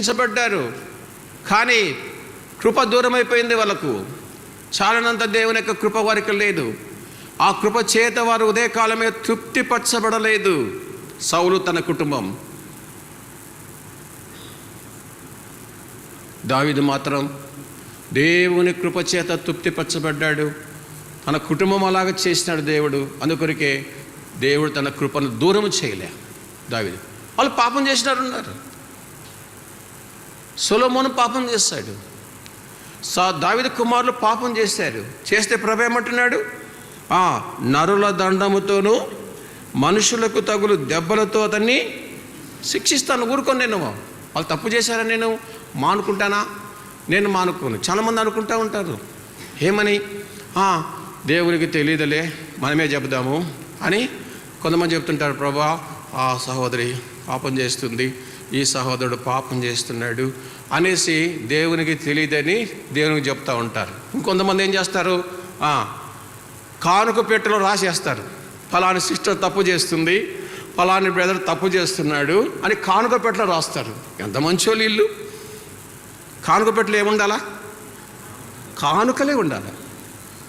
రక్షించబడ్డారు. కానీ కృప దూరం అయిపోయింది వాళ్ళకు. చాలనంత దేవుని యొక్క కృప వారికి లేదు. ఆ కృప చేత వారు ఉదయకాలమే తృప్తిపరచబడలేదు. సౌలు తన కుటుంబం. దావిదు మాత్రం దేవుని కృప చేత తృప్తిపరచబడ్డాడు. తన కుటుంబం అలాగ చేసినాడు దేవుడు. అందుకొరికే దేవుడు తన కృపను దూరం చేయలే. దావిదు. వాళ్ళు పాపం చేసినారు ఉన్నారు సొలొమోను పాపం చేస్తాడు. సా దావిద కుమారులు పాపం చేశారు. చేస్తే ప్రభు ఏమంటున్నాడు? నరుల దండముతోనూ మనుషులకు తగులు దెబ్బలతో అతన్ని శిక్షిస్తాను ఊరుకొని నేను. వాళ్ళు తప్పు చేశారని నేను? మానుకుంటానా? నేను మానుకోను. చాలామంది అనుకుంటా ఉంటారు. ఏమని? దేవునికి తెలియదులే మనమే చెబుదాము అని కొంతమంది చెప్తుంటారు ప్రభా ఆ సహోదరి పాపం చేస్తుంది. ఈ సహోదరుడు పాపం చేస్తున్నాడు అనేసి దేవునికి తెలియదని దేవునికి చెప్తూ ఉంటారు. ఇంకొంతమంది ఏం చేస్తారు? కానుక పెట్టెలో రాసేస్తారు. ఫలాని సిస్టర్ తప్పు చేస్తుంది ఫలాని బ్రదర్ తప్పు చేస్తున్నాడు అని కానుక పెట్టెలో రాస్తారు. ఎంత మంచోళ్ళు ఇల్లు కానుక పెట్టెలో ఏముండాలా? కానుకలే ఉండాలి?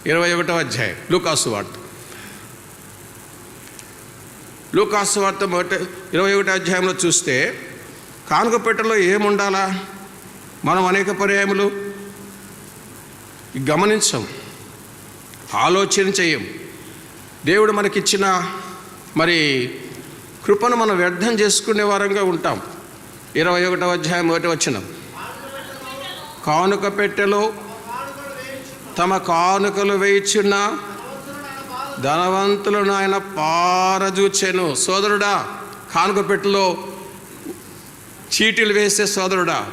ఇరవై ఒకటో అధ్యాయం లూకాసు వార్త. లూకాసు వార్త మొదట ఇరవై ఒకటో అధ్యాయంలో చూస్తే కానుక పెట్టెలో ఏముండాలా? మనం అనేక పర్యాయములు గమనించం ఆలోచన చేయం దేవుడు మనకిచ్చిన మరి కృపను మనం వ్యర్థం చేసుకునే వారంగా ఉంటాం. ఇరవై ఒకటవ అధ్యాయం ఒకటి వచ్చిన. కానుక పెట్టెలో తమ కానుకలు వేయిచున్న ధనవంతులను ఆయన పారజూచెను సోదరుడా కానుక పెట్టెలో చీటీలు వేసే సోదరుడా.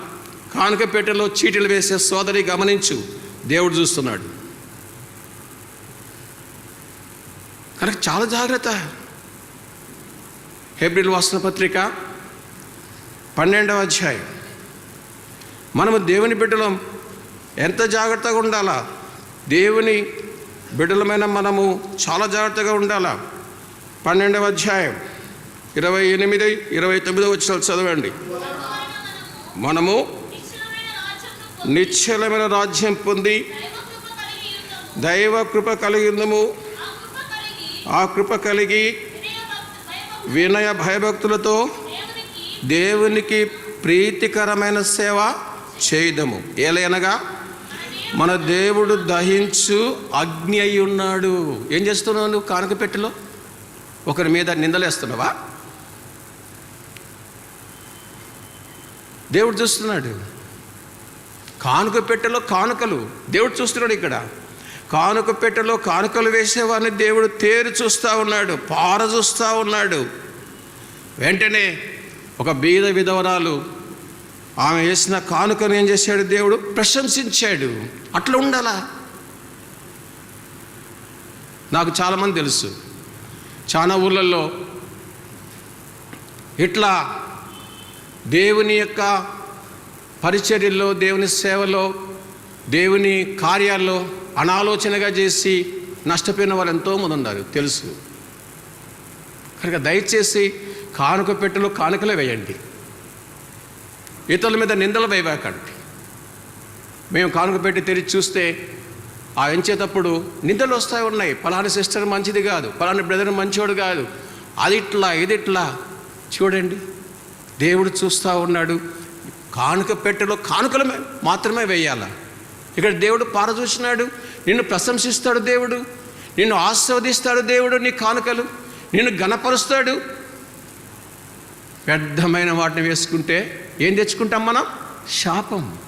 కానుక పెట్టెలో చీటీలు వేసే సోదరి గమనించు. దేవుడు చూస్తున్నాడు. కనుక చాలా జాగ్రత్త. ఏప్రిల్ వాసన పత్రిక పన్నెండవ అధ్యాయం. మనము దేవుని బిడ్డలం ఎంత జాగ్రత్తగా ఉండాలా? దేవుని బిడ్డలమైన మనము చాలా జాగ్రత్తగా ఉండాలా? పన్నెండవ అధ్యాయం. ఇరవై ఎనిమిది ఇరవై తొమ్మిదో వచ్చిన చదవండి. మనము నిశ్చలమైన రాజ్యం పొంది దైవ కృప కలిగిందము. ఆ కృప కలిగి వినయ భయభక్తులతో దేవునికి ప్రీతికరమైన సేవ చేయదము. ఏలైనగా మన దేవుడు దహించు అగ్ని అయి ఉన్నాడు. ఏం చేస్తున్నావు నువ్వు కానుక పెట్టిలో ఒకరి మీద నిందలేస్తున్నావా? దేవుడు చూస్తున్నాడు. కానుక పెట్టెలో కానుకలు. దేవుడు చూస్తున్నాడు ఇక్కడ. కానుక పెట్టెలో కానుకలు వేసేవారిని దేవుడు తేరు చూస్తూ ఉన్నాడు పార చూస్తూ ఉన్నాడు. వెంటనే ఒక బీద విధవరాలు ఆమె వేసిన కానుకను ఏం చేశాడు దేవుడు? ప్రశంసించాడు. అట్లా ఉండాలా? నాకు చాలామంది తెలుసు. చాలా ఊళ్ళల్లో ఇట్లా దేవుని యొక్క పరిచర్యల్లో దేవుని సేవలో దేవుని కార్యాల్లో అనాలోచనగా చేసి నష్టపోయిన వాళ్ళు ఎంతోమంది ఉన్నారు తెలుసు. కనుక దయచేసి కానుక పెట్టెలో కానుకలే వేయండి. ఇతరుల మీద నిందలు వేయకండి. మేము కానుక పెట్టి తెరిచి చూస్తే ఆ ఎంచేటప్పుడు నిందలు వస్తాయి ఉన్నాయి. పలానా సిస్టర్ మంచిది కాదు పలానా బ్రదర్ మంచివాడు కాదు. అది ఇట్లా ఇది ఇట్లా చూడండి. దేవుడు చూస్తూ ఉన్నాడు. కానుక పెట్టెలో కానుకలు మాత్రమే వేయాల. ఇక్కడ దేవుడు పారదూసినాడు నిన్ను ప్రశంసిస్తాడు దేవుడు. నిన్ను ఆస్వాదిస్తాడు దేవుడు నీ కానుకలు. నిన్ను గణపరుస్తాడు వ్యర్థమైన వాటిని వేసుకుంటే ఏం తెచ్చుకుంటాం మనం? శాపం.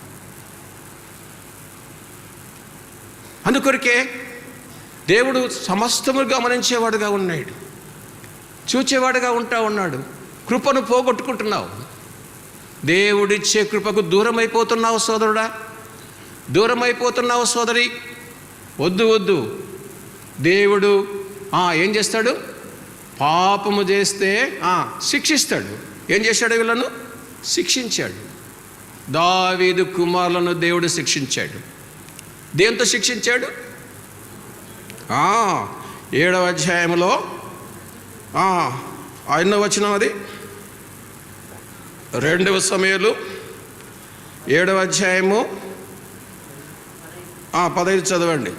అందుకొరికే దేవుడు సమస్తము గమనించేవాడుగా ఉన్నాడు. చూచేవాడుగా ఉంటా ఉన్నాడు. కృపను పోగొట్టుకుంటున్నావు. దేవుడిచ్చే కృపకు దూరం అయిపోతున్నావు సోదరుడా. దూరం అయిపోతున్నావు సోదరి. వద్దు వద్దు. దేవుడు ఏం చేస్తాడు? పాపము చేస్తే శిక్షిస్తాడు. ఏం చేశాడు వీళ్ళను? శిక్షించాడు. దావీదు కుమారులను దేవుడు శిక్షించాడు. దేంతో శిక్షించాడు? ఏడవ అధ్యాయంలో ఎన్నో వచ్చినాం అది? రెండవ సమయాలు ఏడవ అధ్యాయము. ఆ, పదహైదు చదవండి.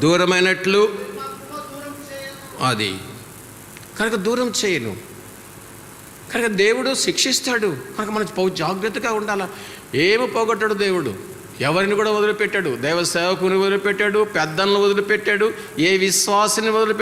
దూరమైనట్లు అది. కనుక దూరం చేయను. కనుక దేవుడు శిక్షిస్తాడు. కనుక మనం పౌ జాగ్రత్తగా ఉండాలి. ఏమి పోగొట్టాడు దేవుడు? ఎవరిని కూడా వదిలిపెట్టాడు. దైవ సేవకుని వదిలిపెట్టాడు. పెద్దలను వదిలిపెట్టాడు. ఏ విశ్వాసిని వదిలిపెట్టాడు?